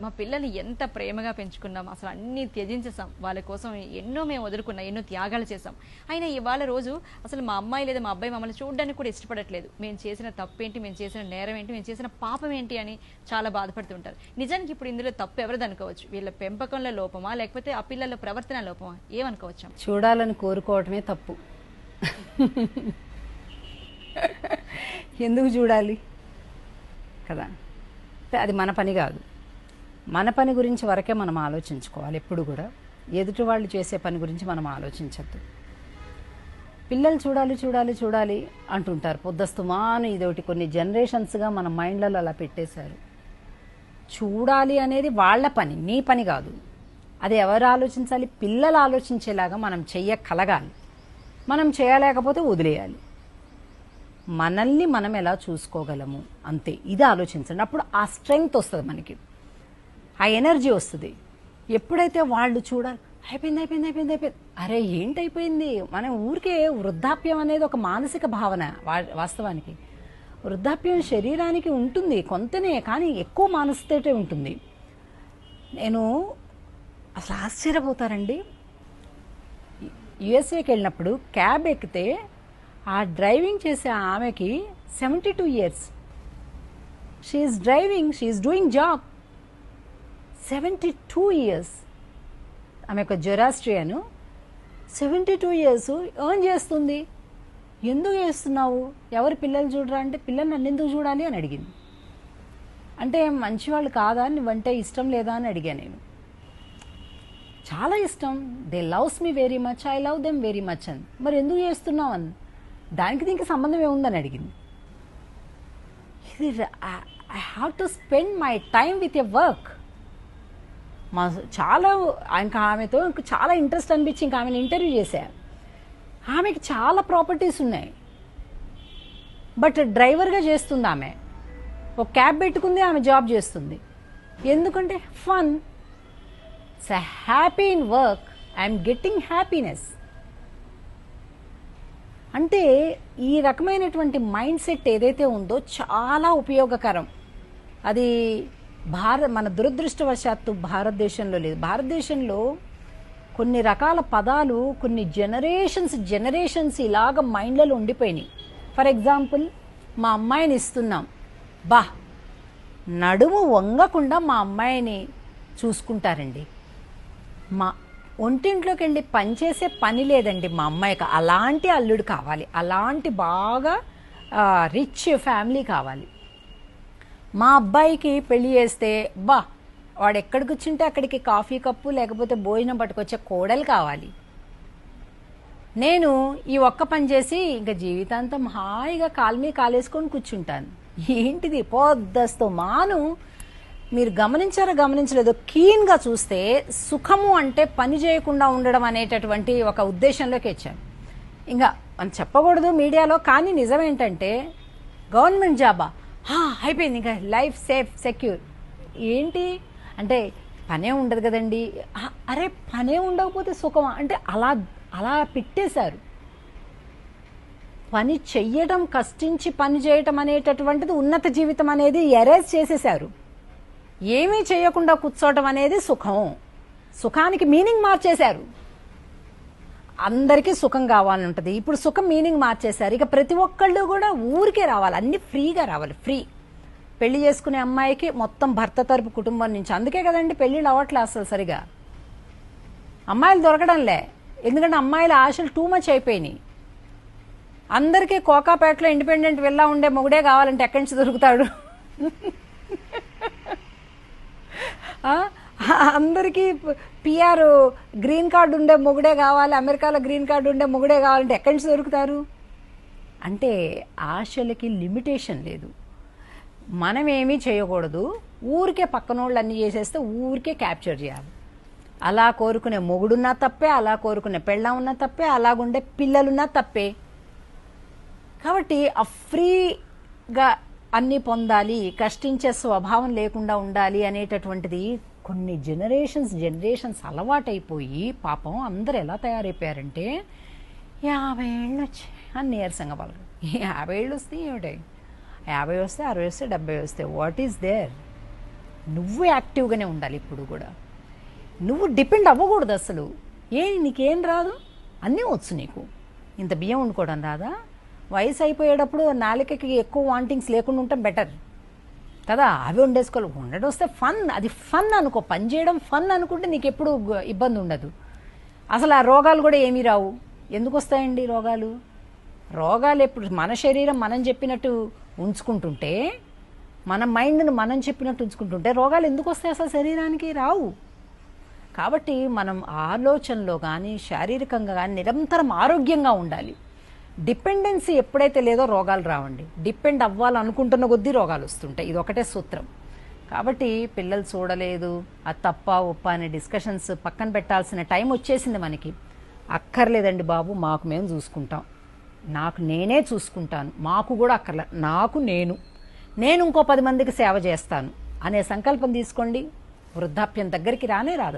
మా పిల్లల్ని ఎంత ప్రేమగా పెంచుకున్నాం అసలు అన్ని త్యజించేసాం వాళ్ళ కోసం ఎన్నో మేము వదులుకున్నాం ఎన్నో త్యాగాలు చేసాం అయినా ఇవాళ రోజు అసలు మా అమ్మాయి లేదా మా అబ్బాయి మమ్మల్ని చూడడానికి కూడా ఇష్టపడట్లేదు. మేము చేసిన తప్పేంటి మేము చేసిన నేరం ఏంటి మేము చేసిన పాపం ఏంటి అని చాలా బాధపడుతుంటారు. నిజానికి ఇప్పుడు ఇందులో తప్పు ఎవరిది అనుకోవచ్చు? వీళ్ళ పెంపకంలో లోపమా లేకపోతే ఆ పిల్లల ప్రవర్తన లోపమా? ఏమనుకోవచ్చు? చూడాలని కోరుకోవటమే తప్పు. ఎందుకు చూడాలి? కదా. అది మన పని కాదు. మన పని గురించి వరకే మనం ఆలోచించుకోవాలి ఎప్పుడు కూడా. ఎదుటి వాళ్ళు చేసే పని గురించి మనం ఆలోచించద్దు. పిల్లలు చూడాలి చూడాలి చూడాలి అంటుంటారు. పొద్దస్తుమాను ఇదొకటి కొన్ని జనరేషన్స్గా మన మైండ్లలో అలా పెట్టేశారు. చూడాలి అనేది వాళ్ళ పని నీ పని కాదు. అది ఎవరు ఆలోచించాలి? పిల్లలు ఆలోచించేలాగా మనం చెయ్యకలగాలి. మనం చేయలేకపోతే వదిలేయాలి. మనల్ని మనం ఎలా చూసుకోగలము? అంతే. ఇది ఆలోచించండి. అప్పుడు ఆ స్ట్రెంగ్త్ వస్తుంది మనకి. ఆ ఎనర్జీ వస్తుంది. ఎప్పుడైతే వాళ్ళు చూడాలి అయిపోయింది అయిపోయింది అయిపోయింది అయిపోయింది. అరే ఏంటైపోయింది? మనం ఊరికే వృద్ధాప్యం అనేది ఒక మానసిక భావన వాస్తవానికి. వృద్ధాప్యం శరీరానికి ఉంటుంది కొంతనే కానీ ఎక్కువ మానసికతే ఉంటుంది. నేను అసలు ఆశ్చర్యపోతారండి యుఎస్ఏకి వెళ్ళినప్పుడు క్యాబ్ ఎక్కితే ఆ డ్రైవింగ్ చేసే ఆమెకి seventy two years. She's driving she's doing job seventy two years ఆమె ఒక Zoroastrian seventy two years earn చేస్తుంది. ఎందుకు చేస్తున్నావు? ఎవరు పిల్లలు చూడరా అంటే పిల్లలు నన్ను ఎందుకు చూడాలి అని అడిగింది. అంటే మంచివాళ్ళు కాదా నువ్వంటే ఇష్టం లేదా అని అడిగా నేను. చాలా ఇష్టం. They loves me very much I love them very much అని. మరి ఎందుకు చేస్తున్నావు అని? దానికి దీనికి సంబంధం ఏముందని అడిగింది. ఇది I have to spend my time with a work మా చాలా ఇంకా ఆమెతో ఇంకా చాలా ఇంట్రెస్ట్ అనిపించి ఇంకా ఆమెను ఇంటర్వ్యూ చేశా. ఆమెకి చాలా ప్రాపర్టీస్ ఉన్నాయి. బట్ డ్రైవర్గా చేస్తుంది ఆమె. ఒక క్యాబ్ పెట్టుకుంది ఆమె జాబ్ చేస్తుంది. ఎందుకంటే fun it's happy in work I'm getting happiness అంటే ఈ రకమైనటువంటి మైండ్ సెట్ ఏదైతే ఉందో చాలా ఉపయోగకరం. అది భారత మన దురదృష్టవశాత్తు భారతదేశంలో లేదు. భారతదేశంలో కొన్ని రకాల పదాలు కొన్ని జనరేషన్స్ జనరేషన్స్ ఇలాగ మైండ్లలో ఉండిపోయినాయి. ఫర్ ఎగ్జాంపుల్ మా అమ్మాయిని ఇస్తున్నాం. బా నడుము వంగకుండా మా అమ్మాయిని చూసుకుంటారండి. మా ఒంటింట్లోకి వెళ్ళి పనిచేసే పని లేదండి మా అమ్మాయికి అలాంటి అల్లుడు కావాలి. అలాంటి బాగా రిచ్ ఫ్యామిలీ కావాలి. మా అబ్బాయికి పెళ్ళి చేస్తే బా వాడు ఎక్కడికి వచ్చింటే అక్కడికి కాఫీ కప్పు లేకపోతే భోజనం పట్టుకొచ్చే కోడలు కావాలి. నేను ఈ ఒక్క పని చేసి ఇంకా జీవితాంతం హాయిగా కాలమీ కాలేసుకొని కూర్చుంటాను. ఏంటిది? పొద్దస్తో మాను. మీరు గమనించారో గమనించలేదో కీన్గా చూస్తే సుఖము అంటే పని చేయకుండా ఉండడం అనేటటువంటి ఒక ఉద్దేశంలోకి వచ్చాను. ఇంకా మనం చెప్పకూడదు మీడియాలో కానీ నిజమేంటంటే గవర్నమెంట్ జాబా? అయిపోయింది ఇంకా. లైఫ్ సేఫ్ సెక్యూర్ ఏంటి? అంటే పనే ఉండదు కదండి. అరే పనే ఉండకపోతే సుఖమా? అంటే అలా అలా పెట్టేశారు. పని చెయ్యడం కష్టించి పని చేయటం అనేటటువంటిది ఉన్నత జీవితం అనేది ఎరేజ్ చేసేశారు. ఏమీ చేయకుండా కూర్చోవటం అనేది సుఖం. సుఖానికి మీనింగ్ మార్చేశారు. అందరికీ సుఖం కావాలని ఉంటుంది. ఇప్పుడు సుఖం మీనింగ్ మార్చేశారు. ఇక ప్రతి ఒక్కళ్ళు కూడా ఊరికే రావాలి. అన్ని ఫ్రీగా రావాలి. ఫ్రీ. పెళ్ళి చేసుకునే అమ్మాయికి మొత్తం భర్త తరపు కుటుంబం నుంచి. అందుకే కదండి పెళ్ళిళ్ళు అవ్వట్లే అసలు సరిగా. అమ్మాయిలు దొరకడంలే ఎందుకంటే అమ్మాయిల ఆశలు టూ మచ్ అయిపోయినాయి. అందరికీ కోకాపేటలో ఇండిపెండెంట్ వెళ్ళా ఉండే మొగుడే కావాలంటే ఎక్కడి నుంచి దొరుకుతాడు? అందరికీ పిఆర్ గ్రీన్ కార్డు ఉండే మొగుడే కావాలి అమెరికాలో గ్రీన్ కార్డు ఉండే మొగుడే కావాలంటే ఎక్కడి నుంచి దొరుకుతారు? అంటే ఆశలకి లిమిటేషన్ లేదు. మనం ఏమీ చేయకూడదు. ఊరికే పక్కనోళ్ళు అన్నీ చేసేస్తే ఊరికే క్యాప్చర్ చేయాలి. అలా కోరుకునే మొగుడున్నా తప్పే అలా కోరుకునే పెళ్ళం ఉన్నా తప్పే అలాగుండే పిల్లలున్నా తప్పే. కాబట్టి ఆ ఫ్రీగా అన్నీ పొందాలి కష్టించే స్వభావం లేకుండా ఉండాలి అనేటటువంటిది కొన్ని జనరేషన్స్ జనరేషన్స్ అలవాటైపోయి పాపం అందరు ఎలా తయారైపోయారంటే యాభై ఏళ్ళు వచ్చాయి. అని నీరసంగా వాళ్ళు యాభై ఏళ్ళు వస్తే ఏమిటి? యాభై వస్తే అరవై వస్తే డెబ్బై వస్తే వాట్ ఈస్ దేర్ నువ్వు యాక్టివ్గానే ఉండాలి ఇప్పుడు కూడా. నువ్వు డిపెండ్ అవ్వకూడదు అసలు. ఏ నీకేం రాదు? అన్నీ వచ్చు నీకు. ఇంత బియ్యం వండుకోవడం రాదా? వయసు అయిపోయేటప్పుడు నాలికకి ఎక్కువ వాంటింగ్స్ లేకుండా ఉంటే బెటర్ కదా అవి వండేసుకోవాలి. వండడం వస్తే ఫన్ అది ఫన్ అనుకో. పని చేయడం ఫన్ అనుకుంటే నీకు ఎప్పుడు ఇబ్బంది ఉండదు. అసలు ఆ రోగాలు కూడా ఏమీ రావు. ఎందుకు వస్తాయండి రోగాలు? రోగాలు ఎప్పుడు మన శరీరం మనం చెప్పినట్టు ఉంచుకుంటుంటే మన మైండ్ను మనం చెప్పినట్టు ఉంచుకుంటుంటే రోగాలు ఎందుకు వస్తాయి అసలు శరీరానికి? రావు. కాబట్టి మనం ఆలోచనలో కానీ శారీరకంగా కానీ నిరంతరం ఆరోగ్యంగా ఉండాలి. డిపెండెన్సీ ఎప్పుడైతే లేదో రోగాలు రావండి. డిపెండ్ అవ్వాలనుకుంటున్న కొద్దీ రోగాలు వస్తుంటాయి. ఇది ఒకటే సూత్రం. కాబట్టి పిల్లలు చూడలేదు అది తప్ప ఉప్ప అనే డిస్కషన్స్ పక్కన పెట్టాల్సిన టైం వచ్చేసింది మనకి. అక్కర్లేదండి బాబు మాకు మేము చూసుకుంటాం. నాకు నేనే చూసుకుంటాను. మాకు కూడా అక్కర్లే. నాకు నేను. నేను ఇంకో పది మందికి సేవ చేస్తాను. అనే సంకల్పం తీసుకోండి. వృద్ధాప్యం దగ్గరికి రానే రాదు.